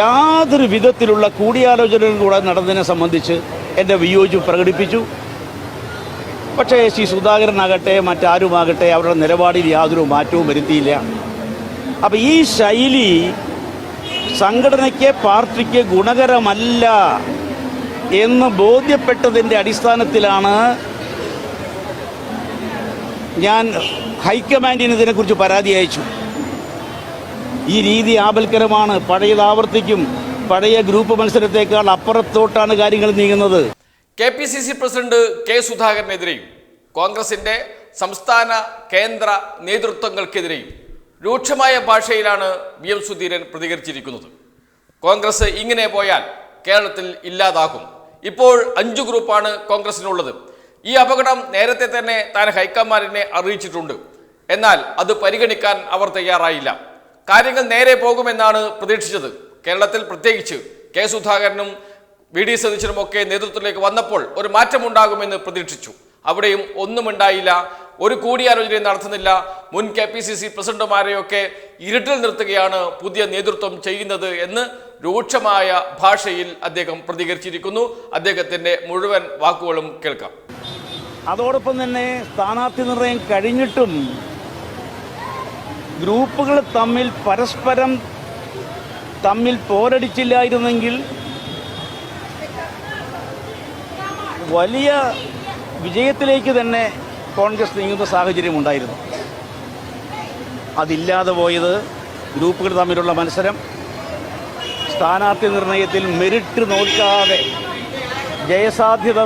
യാതൊരു വിധത്തിലുള്ള കൂടിയാലോചനകളും കൂടെ നടന്നതിനെ സംബന്ധിച്ച് എന്റെ വിയോജിപ്പ് പ്രകടിപ്പിച്ചു. പക്ഷേ ശ്രീ സുധാകരനാകട്ടെ മറ്റാരുമാകട്ടെ അവരുടെ നിലപാടിൽ യാതൊരു മാറ്റവും വരുത്തിയില്ല. അപ്പോൾ ഈ ശൈലി സംഘടനയ്ക്ക് പാർട്ടിക്ക് ഗുണകരമല്ല എന്ന് ബോധ്യപ്പെട്ടതിന്റെ അടിസ്ഥാനത്തിലാണ് ഞാൻ ഹൈക്കമാൻഡിന് ഇതിനെക്കുറിച്ച് പരാതി അയച്ചു. ഈ രീതി ആപൽക്കരമാണ്. പഴയത് ആവർത്തിക്കും. പഴയ ഗ്രൂപ്പ് മത്സരത്തേക്കാൾ അപ്പുറത്തോട്ടാണ് കാര്യങ്ങൾ നീങ്ങുന്നത്. K P C C president K സുധാകരനെതിരെയും കോൺഗ്രസിന്റെ സംസ്ഥാന കേന്ദ്ര നേതൃത്വങ്ങൾക്കെതിരെയും രൂക്ഷമായ ഭാഷയിലാണ് വി എം സുധീരൻ പ്രതികരിച്ചിരിക്കുന്നത്. കോൺഗ്രസ് ഇങ്ങനെ പോയാൽ കേരളത്തിൽ ഇല്ലാതാകും. ഇപ്പോൾ അഞ്ചു ഗ്രൂപ്പാണ് കോൺഗ്രസിനുള്ളത്. ഈ അപകടം നേരത്തെ തന്നെ താൻ ഹൈക്കമാൻഡിനെ അറിയിച്ചിട്ടുണ്ട്. എന്നാൽ അത് പരിഗണിക്കാൻ അവർ തയ്യാറായില്ല. കാര്യങ്ങൾ നേരെ പോകുമെന്നാണ് പ്രതീക്ഷിച്ചത്. കേരളത്തിൽ പ്രത്യേകിച്ച് കെ സുധാകരനും വി ഡി സതീശനും ഒക്കെ നേതൃത്വത്തിലേക്ക് വന്നപ്പോൾ ഒരു മാറ്റമുണ്ടാകുമെന്ന് പ്രതീക്ഷിച്ചു. അവിടെയും ഒന്നും ഉണ്ടായില്ല. ഒരു കൂടിയാലോചനയും നടത്തുന്നില്ല. മുൻ കെ പി സി സി പ്രസിഡന്റുമാരെയൊക്കെ ഇരുട്ടിൽ നിർത്തുകയാണ് പുതിയ നേതൃത്വം ചെയ്യുന്നത് എന്ന് രൂക്ഷമായ ഭാഷയിൽ അദ്ദേഹം പ്രതികരിച്ചിരിക്കുന്നു. അദ്ദേഹത്തിന്റെ മുഴുവൻ വാക്കുകളും കേൾക്കാം. അതോടൊപ്പം തന്നെ സ്ഥാനാർത്ഥി നിർണയം കഴിഞ്ഞിട്ടും ഗ്രൂപ്പുകൾ തമ്മിൽ പരസ്പരം തമ്മിൽ പോരടിച്ചില്ലായിരുന്നെങ്കിൽ വലിയ വിജയത്തിലേക്ക് തന്നെ കോൺഗ്രസ് നീങ്ങുന്ന സാഹചര്യം ഉണ്ടായിരുന്നു. അതില്ലാതെ പോയത് ഗ്രൂപ്പുകൾ തമ്മിലുള്ള മത്സരം സ്ഥാനാർത്ഥി നിർണയത്തിൽ മെറിറ്റ് നോക്കാതെ ജയസാധ്യത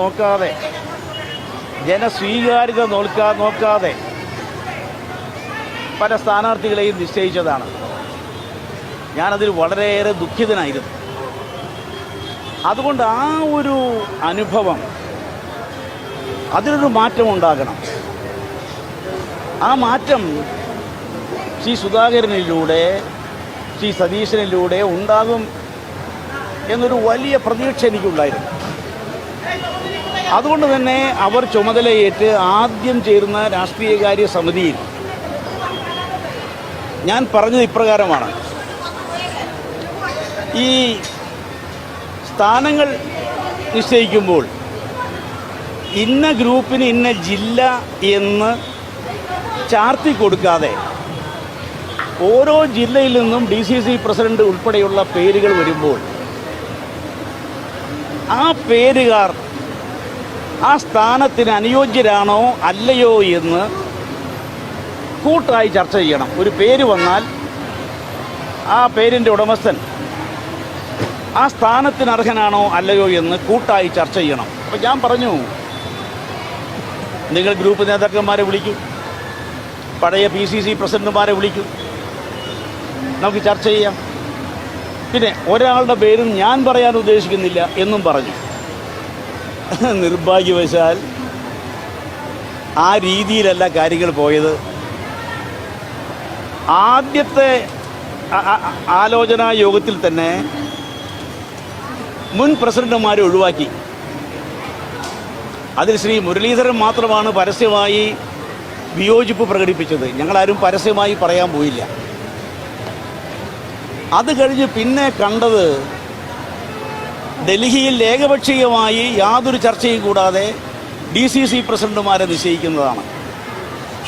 നോക്കാതെ ജനസ്വീകാര്യത നോൽക്കാ നോക്കാതെ പല സ്ഥാനാർത്ഥികളെയും നിശ്ചയിച്ചതാണ്. ഞാനതിൽ വളരെയേറെ ദുഃഖിതനായിരുന്നു. അതുകൊണ്ട് ആ ഒരു അനുഭവം അതിനൊരു മാറ്റം ഉണ്ടാകണം. ആ മാറ്റം ശ്രീ സുധാകരനിലൂടെ ശ്രീ സതീശനിലൂടെ ഉണ്ടാകും എന്നൊരു വലിയ പ്രതീക്ഷ എനിക്കുണ്ടായിരുന്നു. അതുകൊണ്ട് തന്നെ അവർ ചുമതലയേറ്റ് ആദ്യം ചേരുന്ന രാഷ്ട്രീയകാര്യ സമിതിയിൽ ഞാൻ പറഞ്ഞത് ഇപ്രകാരമാണ്. ഈ സ്ഥാനങ്ങൾ നിശ്ചയിക്കുമ്പോൾ ഇന്ന ഗ്രൂപ്പിന് ഇന്ന ജില്ല എന്ന് ചാർത്തി കൊടുക്കാതെ ഓരോ ജില്ലയിൽ നിന്നും ഡി സി സി പ്രസിഡന്റ് ഉൾപ്പെടെയുള്ള പേരുകൾ വരുമ്പോൾ ആ പേരുകാർ ആ സ്ഥാനത്തിന് അനുയോജ്യരാണോ അല്ലയോ എന്ന് കൂട്ടായി ചർച്ച ചെയ്യണം. ഒരു പേര് വന്നാൽ ആ പേരിന്റെ ഉടമസ്ഥൻ ആ സ്ഥാനത്തിന് അർഹനാണോ അല്ലയോ എന്ന് കൂട്ടായി ചർച്ച ചെയ്യണം. അപ്പം ഞാൻ പറഞ്ഞു നിങ്ങൾ ഗ്രൂപ്പ് നേതാക്കന്മാരെ വിളിക്കൂ. പഴയ പി സി സി പ്രസിഡന്റുമാരെ വിളിക്കൂ. നമുക്ക് ചർച്ച ചെയ്യാം. പിന്നെ ഒരാളുടെ പേരും ഞാൻ പറയാൻ ഉദ്ദേശിക്കുന്നില്ല എന്നും പറഞ്ഞു. നിർഭാഗ്യവശാൽ ആ രീതിയിലല്ല കാര്യങ്ങൾ പോയത്. ആദ്യത്തെ ആലോചനാ യോഗത്തിൽ തന്നെ മുൻ പ്രസിഡന്റുമാരെ ഒഴിവാക്കി. അതിൽ ശ്രീ മുരളീധരൻ മാത്രമാണ് പരസ്യമായി വിയോജിപ്പ് പ്രകടിപ്പിച്ചത്. ഞങ്ങളാരും പരസ്യമായി പറയാൻ പോയില്ല. അത് കഴിഞ്ഞ് പിന്നെ കണ്ടത് ഡൽഹിയിൽ ഏകപക്ഷീയമായി യാതൊരു ചർച്ചയും കൂടാതെ ഡി സി സി പ്രസിഡന്റുമാരെ നിശ്ചയിക്കുന്നതാണ്.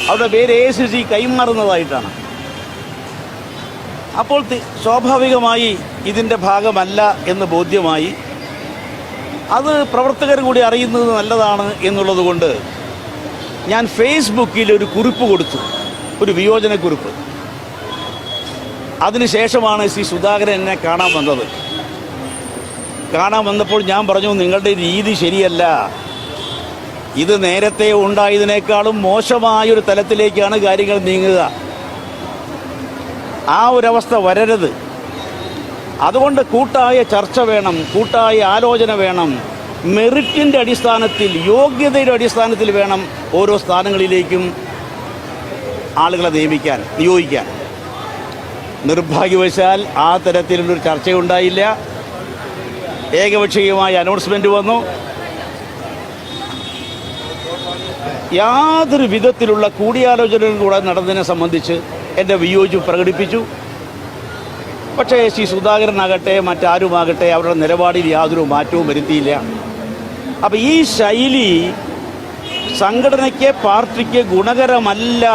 അവരുടെ പേര് എ സി സി കൈമാറുന്നതായിട്ടാണ്. അപ്പോൾ സ്വാഭാവികമായി ഇതിന്റെ ഭാഗമല്ല എന്ന് ബോധ്യമായി അത് പ്രവർത്തകർ കൂടി അറിയുന്നത് നല്ലതാണ് എന്നുള്ളത് കൊണ്ട് ഞാൻ ഫേസ്ബുക്കിൽ ഒരു കുറിപ്പ് കൊടുത്തു. ഒരു വിയോജനക്കുറിപ്പ് അതിനുശേഷമാണ് ശ്രീ സുധാകരൻ എന്നെ കാണാൻ വന്നത്. കാണാൻ വന്നപ്പോൾ ഞാൻ പറഞ്ഞു നിങ്ങളുടെ രീതി ശരിയല്ല. ഇത് നേരത്തെ ഉണ്ടായതിനേക്കാളും മോശമായൊരു തലത്തിലേക്കാണ് കാര്യങ്ങൾ നീങ്ങുക. ആ ഒരവസ്ഥ വരരുത്. അതുകൊണ്ട് കൂട്ടായ ചർച്ച വേണം കൂട്ടായ ആലോചന വേണം. മെറിറ്റിന്റെ അടിസ്ഥാനത്തിൽ യോഗ്യതയുടെ അടിസ്ഥാനത്തിൽ വേണം ഓരോ സ്ഥാനങ്ങളിലേക്കും ആളുകളെ നിയമിക്കാൻ നിയോഗിക്കാൻ. നിർഭാഗ്യവശാൽ ആ തരത്തിലുള്ളൊരു ചർച്ചയുണ്ടായില്ല. ഏകപക്ഷീയമായ അനൗൺസ്മെന്റ് വന്നു. യാതൊരു വിധത്തിലുള്ള കൂടിയാലോചനകളും കൂടെ നടന്നതിനെ സംബന്ധിച്ച് എന്റെ വിയോജിപ്പ് പ്രകടിപ്പിച്ചു. പക്ഷേ ശ്രീ സുധാകരനാകട്ടെ മറ്റാരുമാകട്ടെ അവരുടെ നിലപാടിൽ യാതൊരു മാറ്റവും വരുത്തിയില്ല. അപ്പോൾ ഈ ശൈലി സംഘടനയ്ക്ക് പാർട്ടിക്ക് ഗുണകരമല്ല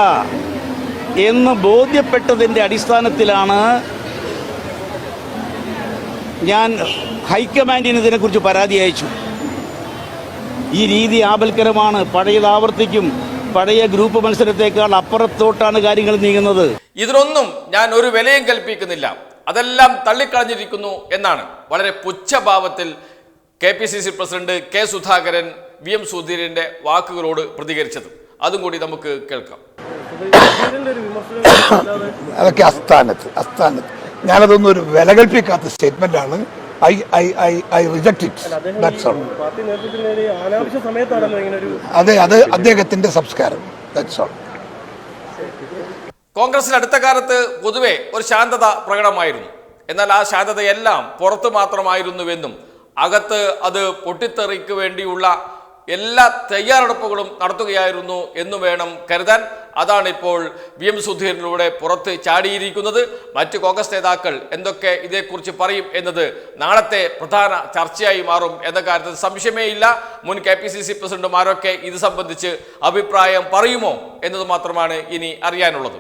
എന്ന് ബോധ്യപ്പെട്ടതിന്റെ അടിസ്ഥാനത്തിലാണ് ഞാൻ ഹൈക്കമാൻഡിന് ഇതിനെക്കുറിച്ച് പരാതി അയച്ചു. ഈ രീതി ആപൽക്കരമാണ്. പഴയത് ആവർത്തിക്കും. പഴയ ഗ്രൂപ്പ് മത്സരത്തേക്കാൾ അപ്പുറത്തോട്ടാണ് കാര്യങ്ങൾ നീങ്ങുന്നത്. ഇതിനൊന്നും ഞാൻ ഒരു വിലയും കൽപ്പിക്കുന്നില്ല. അതെല്ലാം തള്ളിക്കളഞ്ഞിരിക്കുന്നു എന്നാണ്. വളരെ പുച്ഛഭാവത്തിൽ K P C C president K Sudhakaran V M സുധീരന്റെ വാക്കുകളോട് പ്രതികരിച്ചത്. അതും കൂടി നമുക്ക് കേൾക്കാം. അതൊക്കെ അസ്ഥാനത്ത് അസ്ഥാനത്ത്. ഞാനതൊന്നും ഒരു വില കൽപ്പിക്കാത്ത സ്റ്റേറ്റ്മെന്റ് ആണ്. I I I I reject it that's all അതെ അത് അദ്ദേഹത്തിന്റെ സംസ്കാരം. ദാറ്റ്സ് ഓൾ കോൺഗ്രസിൽ അടുത്ത കാലത്ത് പൊതുവെ ഒരു ശാന്തത പ്രകടമായിരുന്നു. എന്നാൽ ആ ശാന്തതയെല്ലാം പുറത്ത് മാത്രമായിരുന്നുവെന്നും അകത്ത് അത് പൊട്ടിത്തെറിക്ക് വേണ്ടിയുള്ള എല്ലാ തയ്യാറെടുപ്പുകളും നടത്തുകയായിരുന്നു എന്ന് വേണം കരുതാൻ. അതാണ് ഇപ്പോൾ വി എം സുധീരനിലൂടെ പുറത്ത് ചാടിയിരിക്കുന്നത്. മറ്റ് കോൺഗ്രസ് നേതാക്കൾ എന്തൊക്കെ ഇതേക്കുറിച്ച് പറയും എന്നത് നാളത്തെ പ്രധാന ചർച്ചയായി മാറും എന്ന കാര്യത്തിൽ സംശയമേ ഇല്ല. മുൻ കെ പി സി സി പ്രസിഡന്റുമാരൊക്കെ ഇത് സംബന്ധിച്ച് അഭിപ്രായം പറയുമോ എന്നത് മാത്രമാണ് ഇനി അറിയാനുള്ളത്.